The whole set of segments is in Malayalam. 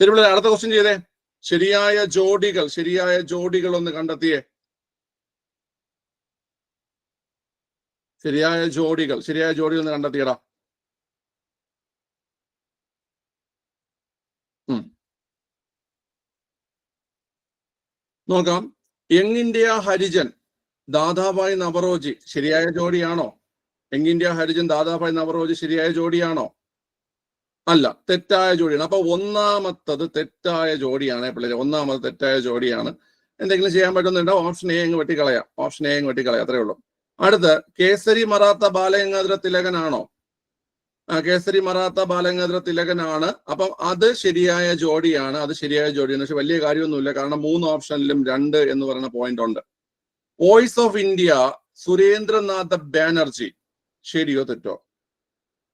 തിരുവിള അടുത്ത ക്വസ്റ്റ്യൻ ചെയ്തേ. ശരിയായ ജോഡികൾ ശരിയായ ജോഡികൾ ഒന്ന് കണ്ടെത്തിയേ. ശരിയായ ജോഡികൾ ശരിയായ ജോഡികൾ ഒന്ന് കണ്ടെത്തിയടാ. നോക്കാം. യങ് ഹരിജൻ ദാദാഭായ് നവറോജി ശരിയായ ജോഡിയാണോ? യങ് ഹരിജൻ ദാദാഭായ് നവറോജി ശരിയായ ജോഡിയാണോ? അല്ല തെറ്റായ ജോഡിയാണ്. അപ്പൊ ഒന്നാമത്തത് തെറ്റായ ജോഡിയാണ് പിള്ളേർ ഒന്നാമത് തെറ്റായ ജോഡിയാണ്. എന്തെങ്കിലും ചെയ്യാൻ പറ്റുന്നുണ്ടോ? ഓപ്ഷൻ എ അങ്ങ് വെട്ടിക്കളയാം. ഓപ്ഷൻ എ അങ്ങ് വെട്ടിക്കളയാം. അത്രേ ഉള്ളൂ. അടുത്ത് കേസരി മറാത്ത ബാലഗംഗാധര തിലകനാണോ? കേസരി മറാത്ത ബാലഗംഗാധര തിലകനാണ്. അപ്പം അത് ശരിയായ ജോഡിയാണ്. അത് ശരിയായ ജോഡിയാണ്. പക്ഷെ വലിയ കാര്യമൊന്നുമില്ല. കാരണം മൂന്ന് ഓപ്ഷനിലും രണ്ട് എന്ന് പറയുന്ന പോയിന്റ് ഉണ്ട്. Voice of India Surendranath Banerjee. ശരിയോ തെറ്റോ?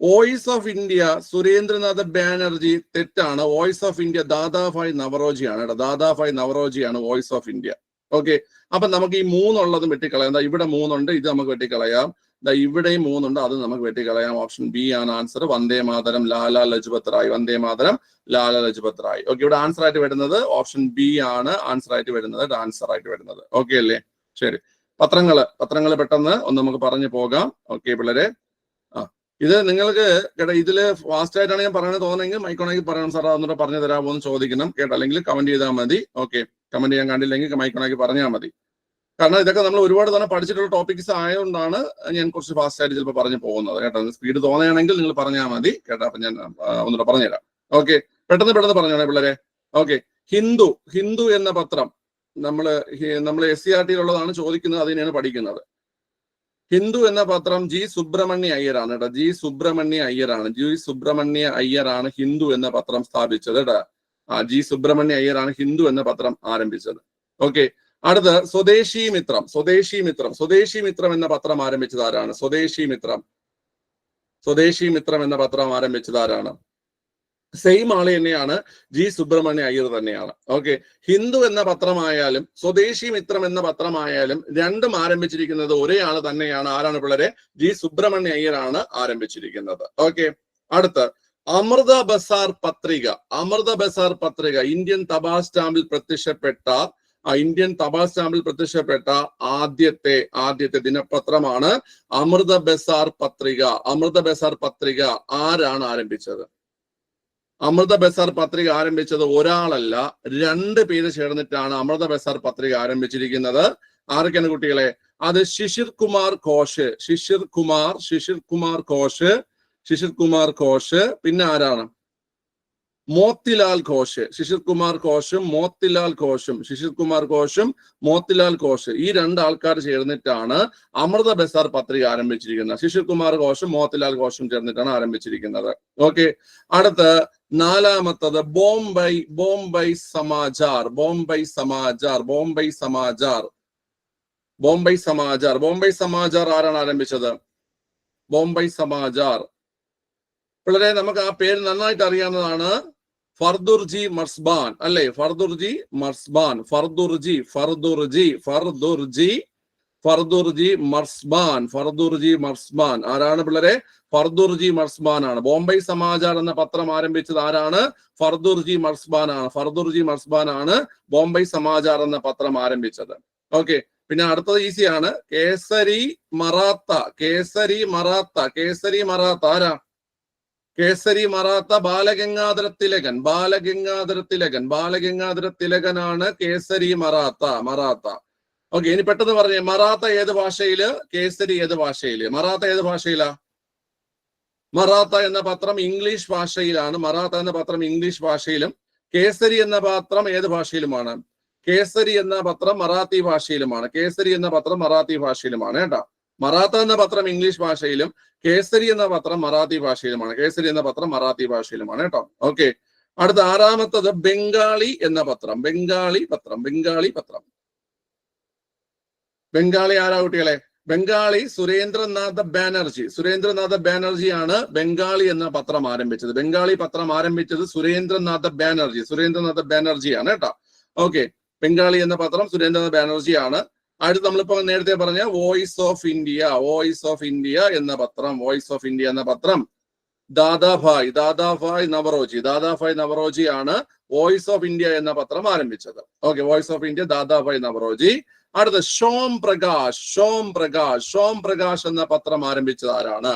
Voice of India Surendranath Banerjee തെറ്റാണ്. വോയിസ് ഓഫ് ഇന്ത്യ ദാദാഭായ് നവറോജിയാണ് കേട്ടോ. ദാദാഭായ് നവറോജിയാണ് വോയിസ് ഓഫ് ഇന്ത്യ ഓക്കെ അപ്പൊ നമുക്ക് ഈ മൂന്നുള്ളതും വെട്ടിക്കളയാം. ഇവിടെ മൂന്നുണ്ട് ഇത് നമുക്ക് വെട്ടിക്കളയാം. ഇവിടെയും മൂന്നുണ്ട് അത് നമുക്ക് വെട്ടിക്കളയാം. ഓപ്ഷൻ ബി ആണ് ആൻസർ വന്ദേ മാതരം ലാലാ ലജ്പത് റായ് വന്ദേ മാതരം ലാലാ ലജ്പത് റായ് ഓക്കെ ഇവിടെ ആൻസർ ആയിട്ട് വരുന്നത് ഓപ്ഷൻ ബി ആണ്. ആൻസർ ആയിട്ട് വരുന്നത് ആൻസർ ആയിട്ട് വരുന്നത്. ഓക്കെ അല്ലേ? ശരി. പത്രങ്ങൾ പത്രങ്ങൾ പെട്ടെന്ന് ഒന്ന് നമുക്ക് പറഞ്ഞു പോകാം. ഓക്കെ പിള്ളേരെ. ഇത് നിങ്ങൾക്ക് കേട്ടോ ഇതിൽ ഫാസ്റ്റ് ആയിട്ടാണ് ഞാൻ പറയുന്നത് തോന്നുന്നെങ്കിൽ മൈക്കോണേക്ക് പറയണം സാർ അതൊന്നുകൂടെ പറഞ്ഞു തരാമോ എന്ന് ചോദിക്കണം കേട്ടോ. അല്ലെങ്കിൽ കമന്റ് ചെയ്താൽ മതി. ഓക്കെ കമന്റ് ചെയ്യാൻ കണ്ടില്ലെങ്കിൽ മൈക്കോണേക്ക് പറഞ്ഞാൽ മതി. കാരണം ഇതൊക്കെ നമ്മൾ ഒരുപാട് തന്നെ പഠിച്ചിട്ടുള്ള ടോപ്പിക്സ് ആയതുകൊണ്ടാണ് ഞാൻ കുറച്ച് ഫാസ്റ്റ് ആയിട്ട് ചിലപ്പോൾ പറഞ്ഞു പോകുന്നത് കേട്ടോ. സ്പീഡ് തോന്നുകയാണെങ്കിൽ നിങ്ങൾ പറഞ്ഞാൽ മതി കേട്ടോ. അപ്പൊ ഞാൻ ഒന്നുകൂടെ പറഞ്ഞുതരാം ഓക്കെ പെട്ടെന്ന് പെട്ടെന്ന് പറഞ്ഞോ പിള്ളേരെ? ഓക്കെ ഹിന്ദു ഹിന്ദു എന്ന പത്രം നമ്മൾ നമ്മൾ എസ് സി ആർ ടിയിലുള്ളതാണ് ചോദിക്കുന്നത് അതിനെയാണ് പഠിക്കുന്നത്. ഹിന്ദു എന്ന പത്രം ജി സുബ്രഹ്മണ്യ അയ്യരാണ് കേട്ടോ ജി സുബ്രഹ്മണ്യ അയ്യരാണ്. ജി സുബ്രഹ്മണ്യ അയ്യരാണ് ഹിന്ദു എന്ന പത്രം സ്ഥാപിച്ചത് കേട്ടോ ആ ജി സുബ്രഹ്മണ്യ അയ്യരാണ് ഹിന്ദു എന്ന പത്രം ആരംഭിച്ചത്. ഓക്കെ. അടുത്ത് സ്വദേശി മിത്രം. സ്വദേശി മിത്രം. സ്വദേശി മിത്രം എന്ന പത്രം ആരംഭിച്ചത് ആരാണ്? സ്വദേശി മിത്രം. സ്വദേശി മിത്രം എന്ന പത്രം ആരംഭിച്ചത് ആരാണ്? സെയിം ആൾ തന്നെയാണ് ജി സുബ്രഹ്മണ്യ അയ്യർ തന്നെയാണ്. ഓക്കെ ഹിന്ദു എന്ന പത്രമായാലും സ്വദേശി മിത്രം എന്ന പത്രമായാലും രണ്ടും ആരംഭിച്ചിരിക്കുന്നത് ഒരേ ആൾ തന്നെയാണ്. ആരാണ് പിള്ളേരെ? ജി സുബ്രഹ്മണ്യ അയ്യരാണ് ആരംഭിച്ചിരിക്കുന്നത്. ഓക്കെ അടുത്ത് അമൃത ബസാർ പത്രിക. അമൃത ബസാർ പത്രിക. ഇന്ത്യൻ തപാൽ സ്റ്റാമ്പിൽ പ്രത്യക്ഷപ്പെട്ട ഇന്ത്യൻ തപാൽ സ്റ്റാമ്പിൽ പ്രത്യക്ഷപ്പെട്ട ആദ്യത്തെ ആദ്യത്തെ ദിനപത്രമാണ് അമൃത ബസാർ പത്രിക. അമൃത ബസാർ പത്രിക ആരാണ് ആരംഭിച്ചത്? അമൃത ബസാർ പത്രിക ആരംഭിച്ചത് ഒരാളല്ല രണ്ട് പേര് ചേർന്നിട്ടാണ് അമൃത ബസാർ പത്രിക ആരംഭിച്ചിരിക്കുന്നത്. ആരൊക്കെയാണ് കുട്ടികളെ? അത് ശിശിർ കുമാർ ഘോഷ് ശിശിർ കുമാർ ശിശിർ കുമാർ ഘോഷ് ശിശിർ കുമാർ ഘോഷ് പിന്നെ ആരാണ്? മോത്തിലാൽ ഘോഷ് ശിശിർ കുമാർ ഘോഷും മോത്തിലാൽ ഘോഷും ശിശിർ കുമാർ ഘോഷും മോത്തിലാൽ ഘോഷ്. ഈ രണ്ട് ആൾക്കാർ ചേർന്നിട്ടാണ് അമൃത ബസാർ പത്രിക ആരംഭിച്ചിരിക്കുന്നത്. ശിശിർ കുമാർ ഘോഷും മോത്തിലാൽ ഘോഷും ചേർന്നിട്ടാണ് ആരംഭിച്ചിരിക്കുന്നത്. ഓക്കെ. അടുത്ത് നാലാമത്തത് ബോംബൈ ബോംബൈ സമാചാർ ബോംബൈ സമാചാർ ബോംബൈ സമാചാർ ബോംബൈ സമാചാർ ബോംബൈ സമാചാർ ആരാണ് ആരംഭിച്ചത്? ബോംബൈ സമാചാർ പിള്ളേരെ നമുക്ക് ആ പേര് നന്നായിട്ട് അറിയാവുന്നതാണ് ഫർദുർജി മർസ്ബാൻ അല്ലെ? ഫർദുർജി മർസ്ബാൻ ഫർദുർജി ഫർദുർജി ഫർദുർജി. ഫർദുർജി മർസ്ബാൻ ഫർദുർജി മർസ്ബാൻ. ആരാണ് പിള്ളേരെ? ഫർദുർജി മർസ്ബാൻ ആണ്. ബോംബെ സമാചാർ എന്ന പത്രം ആരംഭിച്ചത് ആരാണ്? ഫർദുർജി മർസ്ബാൻ ആണ്. ഫർദുർജി മർസ്ബാൻ ആണ് ബോംബെ സമാചാർ എന്ന പത്രം ആരംഭിച്ചത്. ഓക്കെ. പിന്നെ അടുത്തത് ഈസിയാണ് കേസരി മറാത്ത കേസരി മറാത്ത കേസരി മറാത്ത ആരാ? കേസരി മറാത്ത ബാലഗംഗാധര തിലകൻ ബാലഗംഗാധര തിലകൻ ബാലഗംഗാധര തിലകനാണ് കേസരി മറാത്ത മറാത്ത. ഓക്കെ ഇനി പെട്ടെന്ന് പറഞ്ഞേ മറാത്ത ഏത് ഭാഷയിൽ? കേസരി ഏത് ഭാഷയിൽ? മറാത്ത ഏത് ഭാഷയിലാ? മറാത്ത എന്ന പത്രം ഇംഗ്ലീഷ് ഭാഷയിലാണ്. മറാത്ത എന്ന പത്രം ഇംഗ്ലീഷ് ഭാഷയിലും കേസരി എന്ന പത്രം ഏത് ഭാഷയിലുമാണ്? കേസരി എന്ന പത്രം മറാത്തി ഭാഷയിലുമാണ്. കേസരി എന്ന പത്രം മറാത്തി ഭാഷയിലുമാണ് കേട്ടോ? മറാത്ത എന്ന പത്രം ഇംഗ്ലീഷ് ഭാഷയിലും കേസരി എന്ന പത്രം മറാത്തി ഭാഷയിലുമാണ്. കേസരി എന്ന പത്രം മറാത്തി ഭാഷയിലുമാണ് കേട്ടോ? ഓക്കെ അടുത്ത ആറാമത്തത് ബംഗാളി എന്ന പത്രം. ബംഗാളി പത്രം ബംഗാളി പത്രം. ബംഗാളി ആരാ കുട്ടികളെ? ബംഗാളി സുരേന്ദ്രനാഥ ബാനർജി. സുരേന്ദ്രനാഥ ബാനർജിയാണ് ബംഗാളി എന്ന പത്രം ആരംഭിച്ചത്. ബംഗാളി പത്രം ആരംഭിച്ചത് സുരേന്ദ്രനാഥ ബാനർജി. സുരേന്ദ്രനാഥ ബാനർജിയാണ് കേട്ടോ. ഓക്കെ. ബംഗാളി എന്ന പത്രം സുരേന്ദ്രനാഥ ബാനർജിയാണ്. അടുത്ത് നമ്മളിപ്പോ നേരത്തെ പറഞ്ഞ Voice of India Voice of India എന്ന പത്രം വോയിസ് ഓഫ് ഇന്ത്യ എന്ന പത്രം. ദാദാഭായ് ദാദാഭായ് നവറോജി ദാദാഭായ് നവറോജി ആണ് വോയിസ് ഓഫ് ഇന്ത്യ എന്ന പത്രം ആരംഭിച്ചത്. Okay Voice of India Dadabhai Naoroji. അടുത്ത ഷോം പ്രകാശ് ഷോം പ്രകാശ് ഷോം പ്രകാശ് എന്ന പത്രം ആരംഭിച്ചത് ആരാണ്?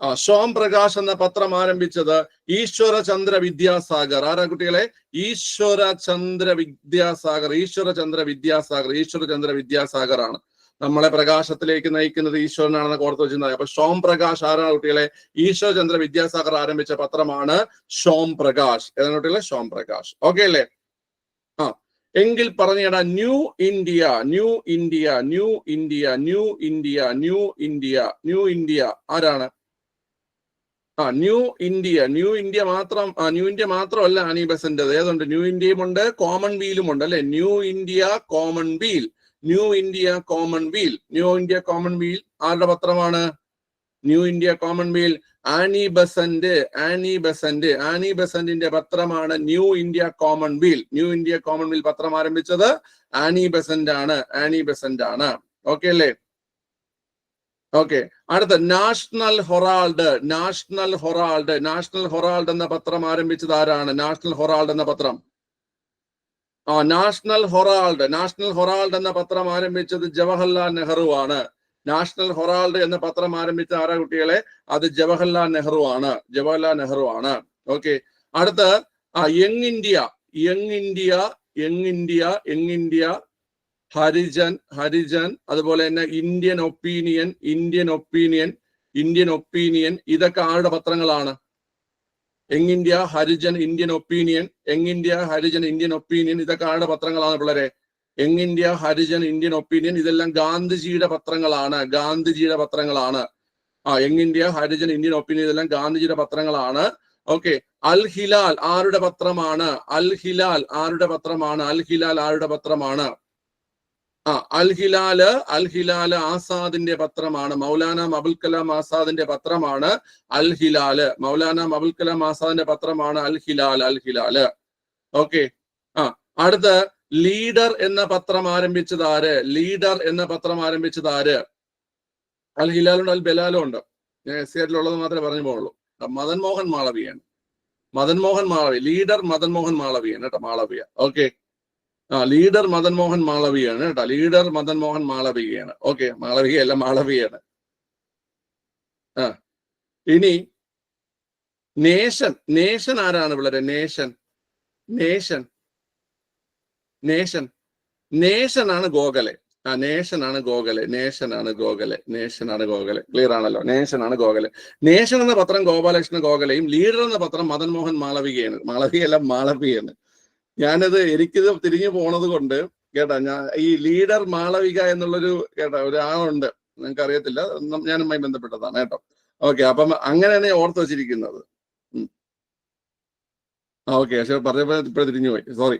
ആ ഷോം പ്രകാശ് എന്ന പത്രം ആരംഭിച്ചത് ഈശ്വര ചന്ദ്ര വിദ്യാസാഗർ. ആരാ കുട്ടികളെ? ഈശ്വര ചന്ദ്ര വിദ്യാസാഗർ ഈശ്വര ചന്ദ്ര വിദ്യാസാഗർ ഈശ്വര ചന്ദ്ര വിദ്യാസാഗർ ആണ്. നമ്മളെ പ്രകാശത്തിലേക്ക് നയിക്കുന്നത് ഈശ്വരനാണെന്ന് ഓർത്ത് വെച്ചിരുന്നത് അപ്പൊ ഷോം പ്രകാശ് ആരാണ് കുട്ടികളെ? ഈശ്വര ചന്ദ്ര വിദ്യാസാഗർ ആരംഭിച്ച പത്രമാണ് ഷോം പ്രകാശ്. ഏതാണ് കുട്ടികളെ? ഷോം പ്രകാശ്. ഓക്കെ അല്ലേ? എങ്കിൽ പറഞ്ഞടാ New India New India New India New India New India New India. ആരാണ്? ആ ന്യൂ ഇന്ത്യ. ന്യൂ ഇന്ത്യ മാത്രം ആ ന്യൂ ഇന്ത്യ മാത്രമല്ല അനി ബസന്റേത്. ഏതുണ്ട്? ന്യൂ ഇന്ത്യയും ഉണ്ട് കോമൺ വീലും ഉണ്ട് അല്ലെ? New India Commonweal. New India Commonweal. New India Commonweal ആരുടെ പത്രമാണ്? New India Commonweal. Annie Besant Annie Besant Annie ബസന്റിന്റെ പത്രമാണ് New India Commonweal New India Commonweal പത്രം ആരംഭിച്ചത് ആനി ബസന്റ് ആണ് ആനി ബസന്റ് ആണ് ഓക്കെ അല്ലേ? ഓക്കെ അടുത്ത National Herald National Herald. National Herald എന്ന പത്രം ആരംഭിച്ചത് ആരാണ്? നാഷണൽ ഹൊറാൾഡ് എന്ന പത്രം. ആ നാഷണൽ ഹൊറാൾഡ് നാഷണൽ ഹൊറാൾഡ് എന്ന പത്രം ആരംഭിച്ചത് ജവഹർലാൽ നെഹ്റു ആണ് നാഷണൽ ഹൊറാൾഡ് എന്ന പത്രം ആരംഭിച്ച ആരാ കുട്ടികളെ? അത് ജവഹർലാൽ നെഹ്റു ആണ്. ജവഹർലാൽ നെഹ്റു ആണ്. ഓക്കെ. അടുത്ത ആ Young India. Young India Young India Young India. Harijan Harijan. അതുപോലെ തന്നെ Indian Opinion Indian Opinion Indian Opinion. ഇതൊക്കെ ആരുടെ പത്രങ്ങളാണ്? Young India Harijan Indian Opinion. Young India Harijan Indian Opinion. ഇതൊക്കെ ആരുടെ പത്രങ്ങളാണ് പിള്ളേരെ? Young India Harijan Indian Opinion ഇതെല്ലാം ഗാന്ധിജിയുടെ പത്രങ്ങളാണ്. ഗാന്ധിജിയുടെ പത്രങ്ങളാണ്. ആ Young India Harijan Indian Opinion ഇതെല്ലാം ഗാന്ധിജിയുടെ പത്രങ്ങളാണ്. ഓക്കെ. അൽ ഹിലാൽ ആരുടെ പത്രമാണ്? അൽ ഹിലാൽ ആരുടെ പത്രമാണ്? അൽ ഹിലാൽ ആരുടെ പത്രമാണ്? ആ അൽ ഹിലാൽ അൽ ഹിലാൽ ആസാദിന്റെ പത്രമാണ്. മൗലാന അബുൽ കലാം ആസാദിന്റെ പത്രമാണ് അൽ ഹിലാൽ. മൗലാന അബുൽ കലാം ആസാദിന്റെ പത്രമാണ് അൽ ഹിലാൽ അൽ ഹിലാൽ. ഓക്കെ. ആ അടുത്ത് ലീഡർ എന്ന പത്രം ആരംഭിച്ചത് ആര്? ലീഡർ എന്ന പത്രം ആരംഭിച്ചത് ആര്? അൽ ഹിലാലുണ്ട് അൽ ബലാലും ഉണ്ട്. ഞാൻ എസ് സിയാറ്റിലുള്ളത് മാത്രമേ പറഞ്ഞു പോകുള്ളൂ മദൻ മോഹൻ മാളവിയാണ്. മദൻ മോഹൻ മാളവി ലീഡർ മദൻ മോഹൻ മാളവിയാണ് കേട്ടോ മാളവിയ. ഓക്കെ. ആ ലീഡർ മദൻ മോഹൻ മാളവിയാണ് കേട്ടോ ലീഡർ മദൻ മോഹൻ മാളവികയാണ് ഓക്കെ മാളവികയല്ല മാളവിയാണ്. ആ ഇനി നേഷൻ നേഷൻ ആരാണ് പിള്ളേരെ? നേഷൻ നേഷൻ നേഷൻ നേഷനാണ് ഗോകലെ ആ നേഷനാണ് ഗോകലെ ഗോഖലെ. ഗോകലെ നേഷനാണ് ഗോഖലെ. ക്ലിയർ ആണല്ലോ? നേഷനാണ് ഗോകലെ നേഷൻ എന്ന പത്രം ഗോപാലകൃഷ്ണ ഗോഖലെയും ലീഡർ എന്ന പത്രം മദൻ മോഹൻ മാളവികയാണ്. മാളവികയല്ല മാളവികയാണ്. ഞാനത് എനിക്കിത് തിരിഞ്ഞു പോണത് കൊണ്ട് കേട്ടാ ഞാൻ ഈ ലീഡർ മാളവിക എന്നുള്ളൊരു കേട്ടാ ഒരാളുണ്ട്. നിങ്ങൾക്ക് അറിയത്തില്ല ഞാനുമായി ബന്ധപ്പെട്ടതാണ് കേട്ടോ. ഓക്കെ അപ്പം അങ്ങനെയാണ് ഓർത്ത് വെച്ചിരിക്കുന്നത്. ഓക്കെ പക്ഷെ പറഞ്ഞപ്പോ ഇപ്പോഴും തിരിഞ്ഞു പോയി. സോറി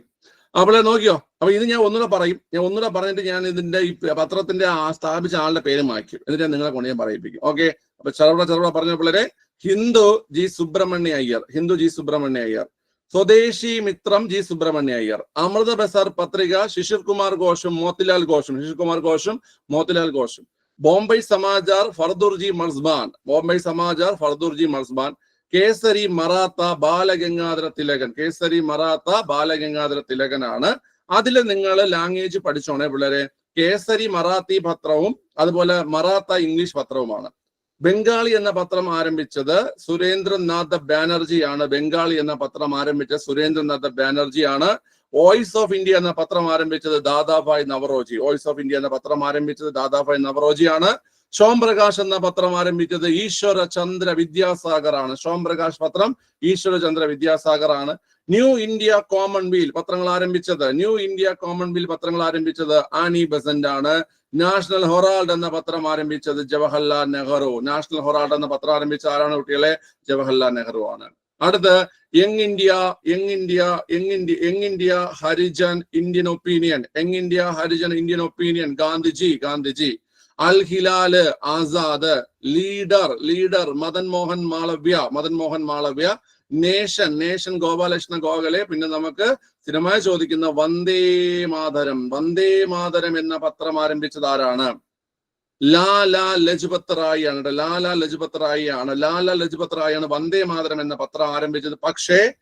അപ്പോൾ നോക്കിയോ? അപ്പൊ ഇത് ഞാൻ ഒന്നുകൂടെ പറയും. ഞാൻ ഒന്നുകൂടെ പറഞ്ഞിട്ട് ഞാൻ ഇതിന്റെ ഈ പത്രത്തിന്റെ ആ സ്ഥാപിച്ച ആളുടെ പേര് മാറ്റി എന്നിട്ട് ഞാൻ നിങ്ങളെ കൊണ്ട് ഞാൻ പറയിപ്പിക്കും. ഓക്കെ? അപ്പൊ ചെറുപട ചെറുപട പറഞ്ഞ പിള്ളേരെ? Hindu G Subramania Iyer. Hindu G Subramania Iyer. Swadeshi Mitram G Subramania Iyer. Amrita Bazar Patrika Sisir Kumar ഘോഷും Motilal ഘോഷും. Shishir Kumar ഘോഷും Motilal ഘോഷും. Bombay Samachar ഫർദുർജി മൾസ്ബാൻ Bombay Samachar ഫർദുർജി മൾസ്ബാൻ Kesari Maratha Balagangadhara Thilakan. Kesari Maratha Balagangadhara തിലകനാണ്. അതിൽ നിങ്ങൾ ലാംഗ്വേജ് പഠിച്ചോണേ പിള്ളേരെ. കേസരി മറാത്തി പത്രവും അതുപോലെ മറാത്ത ഇംഗ്ലീഷ് പത്രവുമാണ്. ബംഗാളി എന്ന പത്രം ആരംഭിച്ചത് സുരേന്ദ്രനാഥ ബാനർജിയാണ്. ബംഗാളി എന്ന പത്രം ആരംഭിച്ച സുരേന്ദ്രനാഥ ബാനർജിയാണ്. വോയിസ് ഓഫ് ഇന്ത്യ എന്ന പത്രം ആരംഭിച്ചത് Dadabhai Naoroji. Voice of India എന്ന പത്രം ആരംഭിച്ചത് ദാദാഭായ് നവറോജിയാണ്. ഷോം പ്രകാശ് എന്ന പത്രം ആരംഭിച്ചത് ഈശ്വര ചന്ദ്ര വിദ്യാസാഗർ ആണ് ശോംപ്രകാശ് പത്രം ഈശ്വര ചന്ദ്ര വിദ്യാസാഗർ ആണ് ന്യൂ ഇന്ത്യ കോമൺവീൽ പത്രങ്ങൾ ആരംഭിച്ചത് ന്യൂ ഇന്ത്യ കോമൺവീൽ പത്രങ്ങൾ ആരംഭിച്ചത് ആനി ബസന്റ് ആണ് നാഷണൽ ഹൊറാൾഡ് എന്ന പത്രം ആരംഭിച്ചത് ജവഹർലാൽ നെഹ്റു. നാഷണൽ ഹൊറാൾഡ് എന്ന പത്രം ആരംഭിച്ച ആരാണ് കുട്ടികളെ? ജവഹർലാൽ നെഹ്റു ആണ്. അടുത്ത് Young India Young India Young India Young India Harijan Indian Opinion. Young India Harijan Indian Opinion. Gandhiji Gandhiji. Al Hilal Azad Leader Leader Madan Mohan Malaviya Madan Mohan Malaviya Nation Nation Gopalakrishna Gokhale. പിന്നെ നമുക്ക് സ്ഥിരമായി ചോദിക്കുന്ന വന്ദേ മാതരം വന്ദേ മാതരം എന്ന പത്രം ആരംഭിച്ചത് ആരാണ്? ലാല ലജ്പത് റായി ആണ് ലാലാ ലജ്പത് റായി ആണ്. ലാല ലജ്പത് റായി ആണ് വന്ദേ മാതരം എന്ന പത്രം ആരംഭിച്ചത്. പക്ഷേ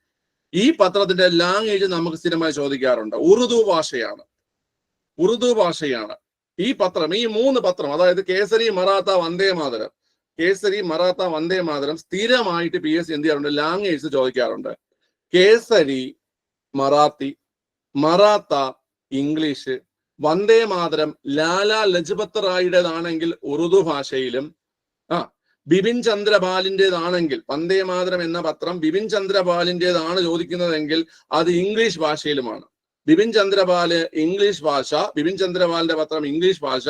ഈ പത്രത്തിന്റെ ലാംഗ്വേജ് നമുക്ക് സ്ഥിരമായി ചോദിക്കാറുണ്ട്. ഉറുദു ഭാഷയാണ്. ഉറുദു ഭാഷയാണ്. ഈ പത്രം ഈ മൂന്ന് പത്രം അതായത് കേസരി മറാത്ത വന്ദേ മാതരം കേസരി മറാത്ത വന്ദേ മാതരം സ്ഥിരമായിട്ട് പി എസ് എന്ത് ചെയ്യാറുണ്ട്? ലാംഗ്വേജ് ചോദിക്കാറുണ്ട്. കേസരി മറാത്തി മറാത്ത ഇംഗ്ലീഷ് വന്ദേ മാതരം ലാല ലജ്പത് റായിയുടേതാണെങ്കിൽ ഉറുദു ഭാഷയിലും ആ ബിപിൻ ചന്ദ്രപാലിന്റെതാണെങ്കിൽ വന്ദേ മാതരം എന്ന പത്രം ബിപിൻ ചന്ദ്രപാലിന്റെതാണ് ചോദിക്കുന്നതെങ്കിൽ അത് ഇംഗ്ലീഷ് ഭാഷയിലുമാണ്. ബിപിൻ ചന്ദ്രപാൽ ഇംഗ്ലീഷ് ഭാഷ ബിപിൻ ചന്ദ്രപാലിന്റെ പത്രം ഇംഗ്ലീഷ് ഭാഷ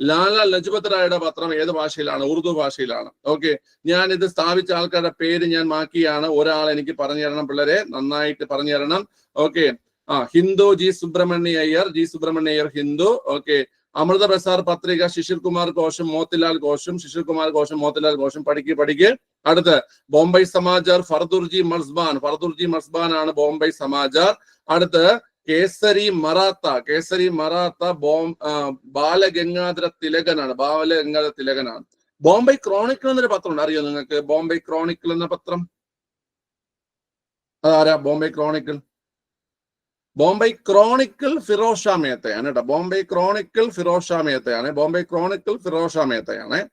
ലാല ലജ്പത് റായുടെ പത്രം ഏത് ഭാഷയിലാണ്? ഉറുദു ഭാഷയിലാണ്. ഓക്കെ. ഞാൻ ഇത് സ്ഥാപിച്ച ആൾക്കാരുടെ പേര് ഞാൻ മാക്കിയാണ് ഒരാൾ എനിക്ക് പറഞ്ഞു തരണം പിള്ളേരെ. നന്നായിട്ട് പറഞ്ഞു തരണം. ഓക്കെ. ആ Hindu G Subramania Iyer G Subramania Iyer Hindu. Okay. Amrita Prasar Patrika Sisir Kumar ഘോഷം Motilal ഘോഷം Shishir Kumar ഘോഷം Motilal ഘോഷം പഠിക്ക് പഠിക്ക്. അടുത്ത് ബോംബെ സമാചാർ ഫർദുർജി മർസ്ബാൻ ഫർദുർജി മർസ്ബാൻ ആണ് ബോംബെ സമാചാർ അടുത്ത് കേസരി മറാത്ത കേസരി മറാത്ത ബോം ബാലഗംഗാധര തിലകനാണ് ബാലഗംഗാധര തിലകനാണ്. ബോംബെ ക്രോണിക്കിൾ എന്നൊരു പത്രമുണ്ട്. അറിയോ നിങ്ങൾക്ക് ബോംബെ ക്രോണിക്കിൾ എന്ന പത്രം? അതാരാ? ബോംബെ ക്രോണിക്കിൾ. ബോംബെ ക്രോണിക്കിൾ ഫിറോഷാമയത്തെയാണ് മേത്തയാണ് കേട്ടോ. ബോംബെ ക്രോണിക്കിൾ ഫിറോഷാമയത്തെയാണ് മേത്തയാണ് ബോംബെ ക്രോണിക്കിൾ ഫിറോഷാമയത്തെയാണ് മേത്തയാണ്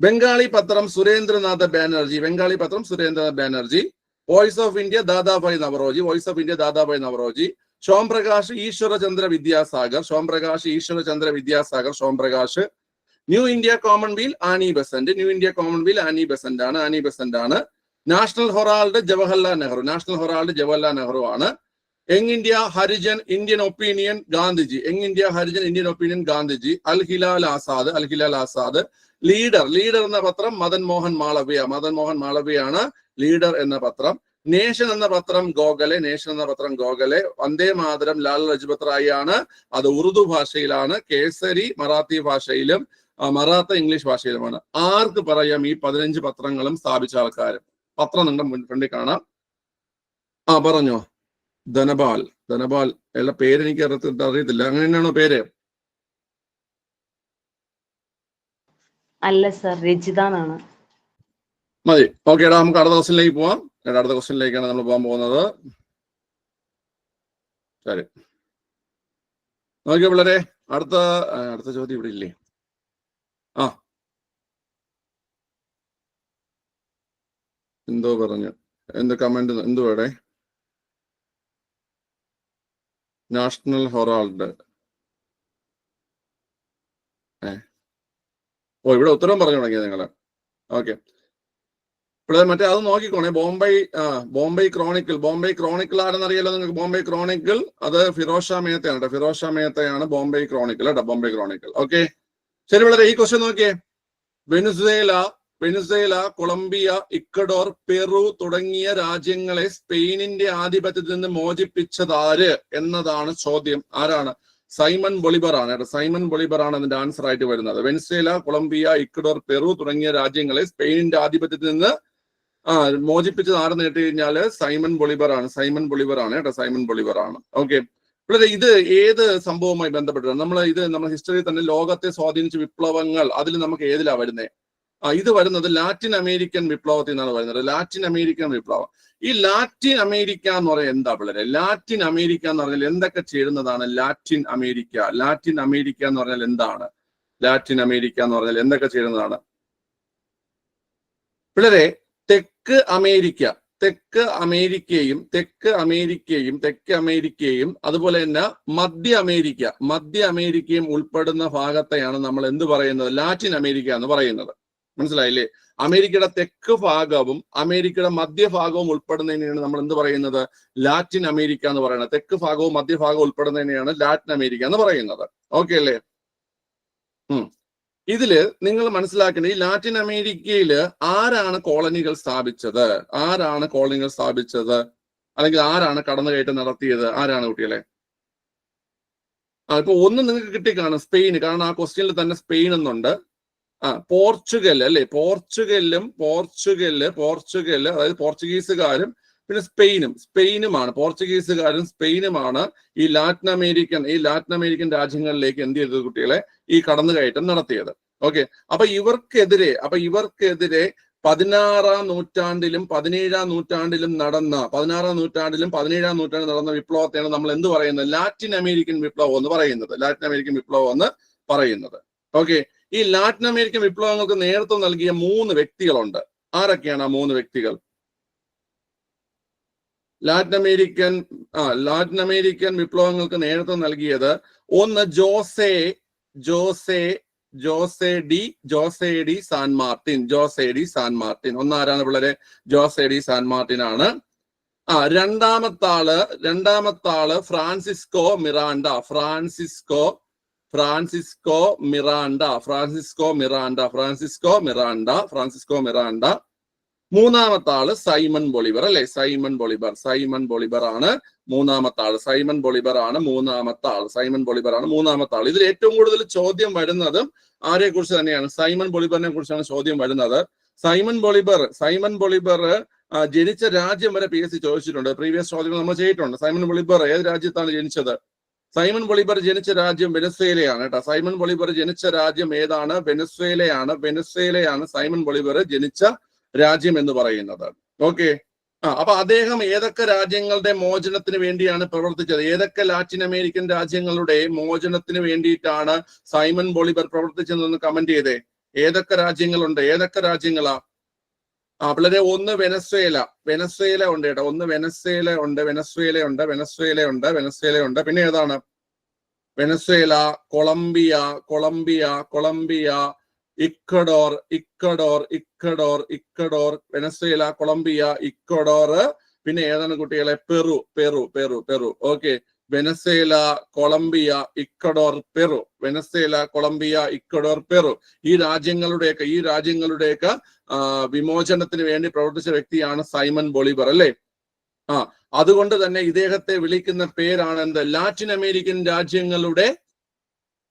ബംഗാളി പത്രം സുരേന്ദ്രനാഥ ബാനർജി. ബംഗാളി പത്രം Surendranath Banerjee. Voice of India Dadabhai Naoroji. Voice of India Dadabhai Naoroji. Som Prakash Ishwarchandra Vidyasagar. Somprakash Ishwarchandra Vidyasagar Somprakash New India Commonweal Annie Besant. New India Commonweal Annie Besant ആണ് ആനി ബസന്റ് ആണ് National Herald Jawaharlal Nehru. National Herald Jawaharlal Nehru ആണ്. Young India Harijan Indian Opinion Gandhiji. Young India Harijan Indian Opinion Gandhiji. Al Hilal Azad. Al Hilal Azad. Leader. Leader എന്ന പത്രം മദൻ മോഹൻ മാളവ്യ. മദൻ മോഹൻ മാളവ്യ ആണ് ലീഡർ എന്ന പത്രം. നേഷൻ എന്ന പത്രം ഗോഖലെ നേഷൻ എന്ന പത്രം ഗോഖലെ വന്ദേ മാതരം ലാൽ ലജ്പത് റായി ആണ് അത് ഉറുദു ഭാഷയിലാണ് കേസരി മറാത്തി ഭാഷയിലും മറാത്ത ഇംഗ്ലീഷ് ഭാഷയിലുമാണ്. ആർക്ക് പറയാം ഈ പതിനഞ്ച് പത്രങ്ങളും സ്ഥാപിച്ച ആൾക്കാർ പത്രം നിങ്ങളുടെ മുൻ ഫ്രണ്ടിൽ കാണാം. ആ പറഞ്ഞോ. ധനപാൽ ധനപാൽ. എല്ലാ പേര് എനിക്ക് അറിയത്തി- അറിയത്തില്ല. അങ്ങനെ തന്നെയാണോ പേര്? അല്ല സർ. രജിത എന്നാണ്. മതി. ഓക്കെ എടാ നമുക്ക് അടുത്ത ദിവസത്തിലേക്ക് പോവാം. അടുത്ത ക്വസ്റ്റിനിലേക്കാണ് നമ്മൾ പോകാൻ പോകുന്നത്. ശരി. നോക്കിയോ പിള്ളേരെ അടുത്ത അടുത്ത ചോദ്യം ഇവിടെ ഇല്ലേ? ആ. എന്തോ പറഞ്ഞു. എന്ത് കമന്റ് എന്തോ ഇവിടെ നാഷണൽ ഹൊറാൾഡ്. ഏ? ഓ ഇവിടെ ഉത്തരം പറഞ്ഞു തുടങ്ങിയത് നിങ്ങൾ. ഓക്കെ. ഇവിടെ മറ്റേ അത് നോക്കിക്കോണേ. ബോംബെ ബോംബെ ക്രോണിക്കിൾ. ബോംബെ ക്രോണിക്കിൾ ആരെന്ന് അറിയാലോ നിങ്ങൾക്ക്? ബോംബെ ക്രോണിക്കിൾ അത് ഫിറോഷ മേത്തയാണ് കേട്ടോ. ഫിറോഷ മേത്തയാണ് ബോംബെ ക്രോണിക്കിൾ കേട്ടോ ബോംബെ ക്രോണിക്കിൾ. ഓക്കെ? ശരി വളരെ ഈ ക്വസ്റ്റ്യൻ നോക്കിയേ. Venezuela Venezuela Colombia Ecuador Peru തുടങ്ങിയ രാജ്യങ്ങളെ സ്പെയിനിന്റെ ആധിപത്യത്തിൽ നിന്ന് മോചിപ്പിച്ചതാര് എന്നതാണ് ചോദ്യം. ആരാണ്? സൈമൺ ബൊളിബർ ആണ് കേട്ടോ. സൈമൺ ബൊളിബർ ആണ് അതിന്റെ ആൻസർ ആയിട്ട് വരുന്നത്. വെൻസേല കൊളംബിയ ഇക്വഡോർ പെറു തുടങ്ങിയ രാജ്യങ്ങളെ സ്പെയിനിന്റെ ആധിപത്യത്തിൽ നിന്ന് ആ മോചിപ്പിച്ചത് ആരെന്ന് കേട്ട് കഴിഞ്ഞാൽ സൈമൺ ബൊളിബർ ആണ് സൈമൺ ബൊളിബർ ആണ് കേട്ടോ സൈമൺ ബൊളിബർ ആണ് ഓക്കെ ഇവിടെ ഇത് ഏത് സംഭവവുമായി ബന്ധപ്പെട്ടാണ് നമ്മൾ ഇത് നമ്മുടെ ഹിസ്റ്ററിയിൽ തന്നെ ലോകത്തെ സ്വാധീനിച്ച വിപ്ലവങ്ങൾ അതിൽ നമുക്ക് ഏതിലാ വരുന്നത് ആ ഇത് വരുന്നത് ലാറ്റിൻ അമേരിക്കൻ വിപ്ലവത്തിൽ നിന്നാണ് വരുന്നത്. ലാറ്റിൻ അമേരിക്കൻ വിപ്ലവം. ഈ ലാറ്റിൻ അമേരിക്ക എന്ന് പറയുന്നത് എന്താ പിള്ളേരെ? ലാറ്റിൻ അമേരിക്ക എന്ന് പറഞ്ഞാൽ എന്തൊക്കെ ചേരുന്നതാണ് ലാറ്റിൻ അമേരിക്ക? ലാറ്റിൻ അമേരിക്ക എന്ന് പറഞ്ഞാൽ എന്താണ്? ലാറ്റിൻ അമേരിക്ക എന്ന് പറഞ്ഞാൽ എന്തൊക്കെ ചേരുന്നതാണ്? പിള്ളേരെ തെക്ക് അമേരിക്ക തെക്ക് അമേരിക്കയും തെക്ക് അമേരിക്കയും തെക്ക് അമേരിക്കയും അതുപോലെ തന്നെ മധ്യ അമേരിക്ക. മധ്യ അമേരിക്കയും ഉൾപ്പെടുന്ന ഭാഗത്തെയാണ് നമ്മൾ എന്ത് പറയുന്നത്? ലാറ്റിൻ അമേരിക്ക എന്ന് പറയുന്നത്. മനസ്സിലായില്ലേ? അമേരിക്കയുടെ തെക്ക് ഭാഗവും അമേരിക്കയുടെ മധ്യഭാഗവും ഉൾപ്പെടുന്നതിനെയാണ് നമ്മൾ എന്ത് പറയുന്നത്? ലാറ്റിൻ അമേരിക്ക എന്ന് പറയുന്നത്. തെക്ക് ഭാഗവും മധ്യഭാഗവും ഉൾപ്പെടുന്നതിനെയാണ് ലാറ്റിൻ അമേരിക്ക എന്ന് പറയുന്നത്. ഓക്കെ അല്ലേ? ഇതിൽ നിങ്ങൾ മനസ്സിലാക്കേണ്ട ഈ ലാറ്റിൻ അമേരിക്കയിൽ ആരാണ് കോളനികൾ സ്ഥാപിച്ചത്? ആരാണ് കോളനികൾ സ്ഥാപിച്ചത്? അല്ലെങ്കിൽ ആരാണ് കടന്നുകയറ്റം നടത്തിയത്? ആരാണ് കുട്ടികളെ? ആ ഇപ്പൊ ഒന്ന് നിങ്ങൾക്ക് കിട്ടിക്കാണും സ്പെയിൻ കാരണം ആ ക്വസ്റ്റ്യനിൽ തന്നെ സ്പെയിൻ എന്നുണ്ട്. ആ പോർച്ചുഗൽ അല്ലെ? പോർച്ചുഗലും പോർച്ചുഗൽ പോർച്ചുഗൽ അതായത് പോർച്ചുഗീസുകാരും പിന്നെ സ്പെയിനും സ്പെയിനുമാണ് പോർച്ചുഗീസുകാരും സ്പെയിനുമാണ് ഈ ലാറ്റിൻ അമേരിക്കൻ ഈ ലാറ്റിൻ അമേരിക്കൻ രാജ്യങ്ങളിലേക്ക് എന്ത് ചെയ്തത് കുട്ടികളെ? ഈ കടന്നു കയറ്റം നടത്തിയത്. ഓക്കെ? അപ്പൊ ഇവർക്കെതിരെ അപ്പൊ ഇവർക്കെതിരെ പതിനാറാം നൂറ്റാണ്ടിലും പതിനേഴാം നൂറ്റാണ്ടിലും നടന്ന പതിനാറാം നൂറ്റാണ്ടിലും പതിനേഴാം നൂറ്റാണ്ടിലും നടന്ന വിപ്ലവത്തെയാണ് നമ്മൾ എന്ത് പറയുന്നത്? ലാറ്റിൻ അമേരിക്കൻ വിപ്ലവം എന്ന് പറയുന്നത്. ലാറ്റിൻ അമേരിക്കൻ വിപ്ലവം എന്ന് പറയുന്നത്. ഓക്കെ? ഈ ലാറ്റിൻ അമേരിക്കൻ വിപ്ലവങ്ങൾക്ക് നേതൃത്വം നൽകിയ മൂന്ന് വ്യക്തികളുണ്ട്. ആരൊക്കെയാണ് ആ മൂന്ന് വ്യക്തികൾ? ലാറ്റിൻ അമേരിക്കൻ ആ ലാറ്റിൻ അമേരിക്കൻ വിപ്ലവങ്ങൾക്ക് നേതൃത്വം നൽകിയത് ഒന്ന് Jose Jose Jose de Jose de San Martin Jose de San Martin. ഒന്നാരാണ് പിള്ളേരെ? ജോസെ ഡി സാൻ മാർട്ടിൻ ആണ്. ആ രണ്ടാമത്താൾ രണ്ടാമത്താൾ Francisco Miranda Francisco Francisco Miranda Francisco Miranda Francisco Miranda Francisco Miranda. മൂന്നാമത്തെ ആൾ സൈമൺ ബൊളിബർ അല്ലെ? സൈമൺ ബൊളിബർ സൈമൺ ബൊളിബർ ആണ് മൂന്നാമത്തെ ആൾ സൈമൺ ബൊളിബർ ആണ് മൂന്നാമത്തെ ആൾ സൈമൺ ബൊളിബർ ആണ് മൂന്നാമത്തെ ആൾ ഇതിൽ ഏറ്റവും കൂടുതൽ ചോദ്യം വരുന്നതും ആരെ കുറിച്ച് തന്നെയാണ്? സൈമൺ ബൊളിബറിനെ കുറിച്ചാണ് ചോദ്യം വരുന്നത്. സൈമൺ ബൊളിബർ സൈമൺ ബൊളിബർ ജനിച്ച രാജ്യം വരെ പി എസ് സി ചോദിച്ചിട്ടുണ്ട്. പ്രീവിയസ് ചോദ്യങ്ങൾ നമ്മൾ ചെയ്തിട്ടുണ്ട്. സൈമൺ ബൊളിബർ ഏത് രാജ്യത്താണ് ജനിച്ചത്? സൈമൺ ബൊളിബർ ജനിച്ച രാജ്യം വെനസ്വേലയാണ് കേട്ടോ. സൈമൺ ബൊളിബർ ജനിച്ച രാജ്യം ഏതാണ്? വെനസ്വേലയാണ്. വെനസ്വേലയാണ് സൈമൺ ബൊളിബർ ജനിച്ച രാജ്യം എന്ന് പറയുന്നത്. ഓക്കെ ആ അപ്പൊ അദ്ദേഹം ഏതൊക്കെ രാജ്യങ്ങളുടെ മോചനത്തിന് വേണ്ടിയാണ് പ്രവർത്തിച്ചത്? ഏതൊക്കെ ലാറ്റിൻ അമേരിക്കൻ രാജ്യങ്ങളുടെ മോചനത്തിന് വേണ്ടിയിട്ടാണ് സൈമൺ ബോളിബർ പ്രവർത്തിച്ചതെന്ന് കമന്റ് ചെയ്തേ? ഏതൊക്കെ രാജ്യങ്ങളുണ്ട്? ഏതൊക്കെ രാജ്യങ്ങളാ? ആ പിള്ളേരെ ഒന്ന് വെനസ്വേല. വെനസ്വേല ഉണ്ട് കേട്ടോ. ഒന്ന് വെനസ്വേല ഉണ്ട് വെനസ്വേല ഉണ്ട് വെനസ്വേല ഉണ്ട് വെനസ്വേല ഉണ്ട്. പിന്നെ ഏതാണ്? Venezuela Colombia Colombia Colombia Ecuador Ecuador Ecuador Ecuador Venezuela Colombia Ecuador പിന്നെ ഏതാണ് കുട്ടികളെ? Peru Peru Peru Peru. Okay Venezuela Colombia Ecuador Peru. Venezuela Colombia Ecuador Peru. ഈ രാജ്യങ്ങളുടെയൊക്കെ ഈ രാജ്യങ്ങളുടെയൊക്കെ വിമോചനത്തിന് വേണ്ടി പ്രവർത്തിച്ച വ്യക്തിയാണ് സൈമൺ ബൊളിബർ അല്ലേ? ആ അതുകൊണ്ട് തന്നെ ഇദ്ദേഹത്തെ വിളിക്കുന്ന പേരാണ് എന്ത്? ലാറ്റിൻ അമേരിക്കൻ രാജ്യങ്ങളുടെ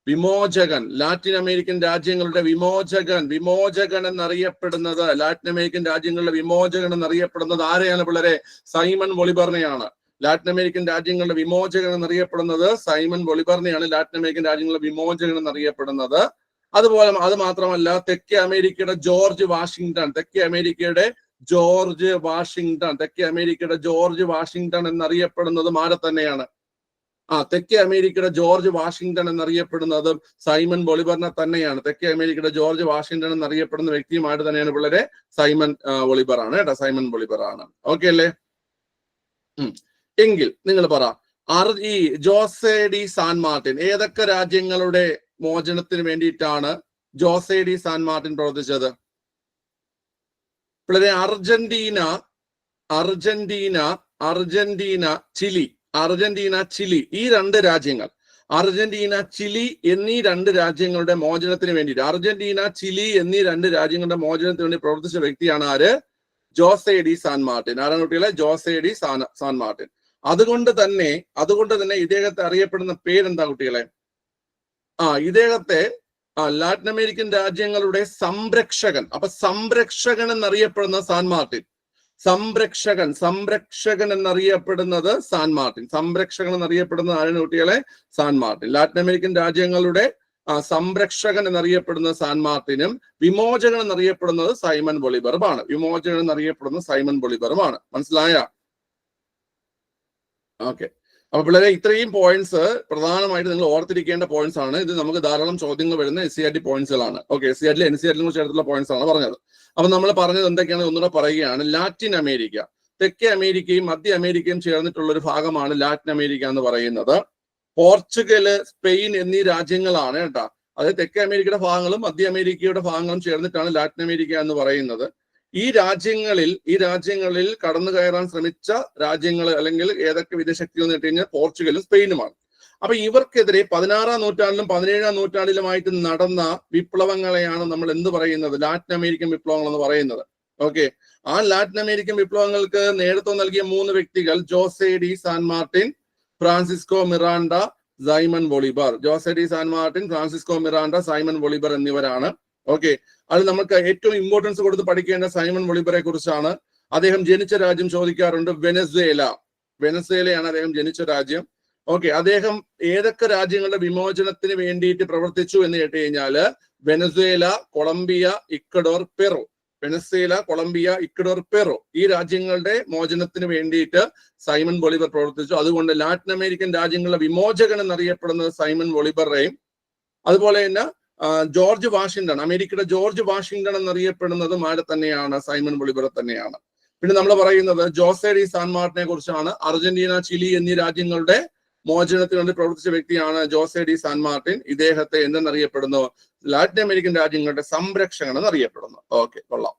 വിമോചകൻ ലാറ്റിൻ അമേരിക്കൻ രാജ്യങ്ങളുടെ വിമോചകൻ വിമോചകൻ എന്നറിയപ്പെടുന്നത് ലാറ്റിൻ അമേരിക്കൻ രാജ്യങ്ങളുടെ വിമോചകൻ എന്നറിയപ്പെടുന്നത് ആരെയാണ് പിള്ളേരെ? സൈമൺ വൊളിബർണയാണ്. ലാറ്റിൻ അമേരിക്കൻ രാജ്യങ്ങളുടെ വിമോചകൻ എന്നറിയപ്പെടുന്നത് സൈമൺ വൊളിബർണയാണ്. ലാറ്റിൻ അമേരിക്കൻ രാജ്യങ്ങളുടെ വിമോചകൻ എന്നറിയപ്പെടുന്നത്. അതുപോലെ അത് മാത്രമല്ല തെക്കേ അമേരിക്കയുടെ ജോർജ് വാഷിങ്ടൺ തെക്കേ അമേരിക്കയുടെ ജോർജ് വാഷിങ്ടൺ തെക്കേ അമേരിക്കയുടെ ജോർജ് വാഷിങ്ടൺ എന്നറിയപ്പെടുന്നതും ആരെ തന്നെയാണ്. ആ തെക്കേ അമേരിക്കയുടെ ജോർജ് വാഷിങ്ടൺ എന്നറിയപ്പെടുന്നതും സൈമൺ ബൊളിബറിനെ തന്നെയാണ്. തെക്കേ അമേരിക്കയുടെ ജോർജ് വാഷിങ്ടൺ എന്നറിയപ്പെടുന്ന വ്യക്തിയുമായിട്ട് തന്നെയാണ് പിള്ളേരെ സൈമൺ ബൊളിബർ ആണ് കേട്ടോ. സൈമൺ ബൊളിബർ ആണ്. ഓക്കെ അല്ലേ? എങ്കിൽ നിങ്ങൾ പറ ഈ ജോസെ ഡി സാൻ മാർട്ടിൻ ഏതൊക്കെ രാജ്യങ്ങളുടെ മോചനത്തിന് വേണ്ടിയിട്ടാണ് ജോസെ ഡി സാൻ മാർട്ടിൻ പ്രവർത്തിച്ചത്? പിള്ളേരെ Argentina Argentina Argentina Chile. Argentina Chile ഈ രണ്ട് രാജ്യങ്ങൾ. അർജന്റീന ചിലി എന്നീ രണ്ട് രാജ്യങ്ങളുടെ മോചനത്തിന് വേണ്ടിയിട്ട്. അർജന്റീന ചിലി എന്നീ രണ്ട് രാജ്യങ്ങളുടെ മോചനത്തിന് വേണ്ടി പ്രവർത്തിച്ച വ്യക്തിയാണ് ആര്? Jose de San Martin. ആരാണ് കുട്ടികളെ? Jose de San San Martin. അതുകൊണ്ട് തന്നെ അതുകൊണ്ട് തന്നെ ഇദ്ദേഹത്തെ അറിയപ്പെടുന്ന പേരെന്താ കുട്ടികളെ? ആ ഇദ്ദേഹത്തെ ആ ലാറ്റിൻ അമേരിക്കൻ രാജ്യങ്ങളുടെ സംരക്ഷകൻ. അപ്പൊ സംരക്ഷകൻ എന്നറിയപ്പെടുന്ന സാൻ മാർട്ടിൻ. സംരക്ഷകൻ സംരക്ഷകൻ എന്നറിയപ്പെടുന്നത് സാൻ മാർട്ടിൻ. സംരക്ഷകൻ എന്നറിയപ്പെടുന്ന ആരാണ് കുട്ടികളെ? San Martin. ലാറ്റിൻ അമേരിക്കൻ രാജ്യങ്ങളുടെ സംരക്ഷകൻ എന്നറിയപ്പെടുന്ന സാൻ മാർട്ടിനും വിമോചകൻ എന്നറിയപ്പെടുന്നത് സൈമൺ ബൊളിബറുമാണ്. വിമോചകൻ എന്നറിയപ്പെടുന്നത് സൈമൺ ബൊളിബറുമാണ്. മനസ്സിലായ? ഓക്കെ. അപ്പൊ പിള്ളേരെ ഇത്രയും പോയിന്റ്സ് പ്രധാനമായിട്ട് നിങ്ങൾ ഓർത്തിരിക്കേണ്ട പോയിന്റ്സ് ആണ്. ഇത് നമുക്ക് ധാരാളം ചോദ്യങ്ങൾ വരുന്ന S C R T പോയിന്റ്സുകളാണ് okay S C R T N C R T കുറിച്ച് എടുത്തുള്ള പോയിന്റ്സ് ആണ് പറഞ്ഞത്. അപ്പൊ നമ്മൾ പറഞ്ഞത് എന്തൊക്കെയാണ് ഒന്നുകൂടെ പറയുകയാണ്. ലാറ്റിൻ അമേരിക്ക തെക്കേ അമേരിക്കയും മധ്യ അമേരിക്കയും ചേർന്നിട്ടുള്ള ഒരു ഭാഗമാണ് ലാറ്റിൻ അമേരിക്ക എന്ന് പറയുന്നത്. പോർച്ചുഗൽ സ്പെയിൻ എന്നീ രാജ്യങ്ങളാണ് കേട്ടോ. അതായത് തെക്കേ അമേരിക്കയുടെ ഭാഗങ്ങളും മധ്യ അമേരിക്കയുടെ ഭാഗങ്ങളും ചേർന്നിട്ടാണ് ലാറ്റിൻ അമേരിക്ക എന്ന് പറയുന്നത്. ഈ രാജ്യങ്ങളിൽ ഈ രാജ്യങ്ങളിൽ കടന്നു കയറാൻ ശ്രമിച്ച രാജ്യങ്ങൾ അല്ലെങ്കിൽ ഏതൊക്കെ വിദേശശക്തികൾ എന്ന് കഴിഞ്ഞാൽ പോർച്ചുഗലും സ്പെയിനുമാണ്. അപ്പൊ ഇവർക്കെതിരെ പതിനാറാം നൂറ്റാണ്ടിലും പതിനേഴാം നൂറ്റാണ്ടിലുമായിട്ട് നടന്ന വിപ്ലവങ്ങളെയാണ് നമ്മൾ എന്ത് പറയുന്നത്? ലാറ്റിൻ അമേരിക്കൻ വിപ്ലവങ്ങൾ എന്ന് പറയുന്നത്. ഓക്കെ. ആ ലാറ്റിൻ അമേരിക്കൻ വിപ്ലവങ്ങൾക്ക് നേതൃത്വം നൽകിയ മൂന്ന് വ്യക്തികൾ Jose de San Martin Francisco Miranda Simon Bolivar. Jose de San Martin Francisco Miranda Simon Bolivar എന്നിവരാണ്. ഓക്കെ. അത് നമുക്ക് ഏറ്റവും ഇമ്പോർട്ടൻസ് കൊടുത്ത് പഠിക്കേണ്ട സൈമൺ ബൊളിബറെ കുറിച്ചാണ്. അദ്ദേഹം ജനിച്ച രാജ്യം ചോദിക്കാറുണ്ട് വെനസ്വേല. വെനസ്വേലയാണ് അദ്ദേഹം ജനിച്ച രാജ്യം. ഓക്കെ അദ്ദേഹം ഏതൊക്കെ രാജ്യങ്ങളുടെ വിമോചനത്തിന് വേണ്ടിയിട്ട് പ്രവർത്തിച്ചു എന്ന് കേട്ട് കഴിഞ്ഞാൽ Venezuela Colombia Ecuador Peru. Venezuela Colombia Ecuador Peru ഈ രാജ്യങ്ങളുടെ മോചനത്തിന് വേണ്ടിയിട്ട് സൈമൺ വൊളിബർ പ്രവർത്തിച്ചു. അതുകൊണ്ട് ലാറ്റിൻ അമേരിക്കൻ രാജ്യങ്ങളുടെ വിമോചകൻ എന്നറിയപ്പെടുന്നത് സൈമൺ വൊളിബറേയും അതുപോലെ തന്നെ ജോർജ് വാഷിംഗ്ടൺ അമേരിക്കയുടെ ജോർജ് വാഷിംഗ്ടൺ എന്നറിയപ്പെടുന്നത് ആര് തന്നെയാണ് സൈമൺ ബൊളിവറെ തന്നെയാണ്. പിന്നെ നമ്മൾ പറയുന്നത് ജോസെ ഡി സാൻ കുറിച്ചാണ്. അർജന്റീന ചിലി എന്നീ രാജ്യങ്ങളുടെ മോചനത്തിന് വേണ്ടി പ്രവർത്തിച്ച വ്യക്തിയാണ് ജോസെ ഡി സാൻമാർട്ടിൻ. ഇദ്ദേഹത്തെ എന്തെന്നറിയപ്പെടുന്നു? ലാറ്റിൻ അമേരിക്കൻ രാജ്യങ്ങളുടെ സംരക്ഷകൻ എന്നറിയപ്പെടുന്നു. ഓക്കെ കൊള്ളാം.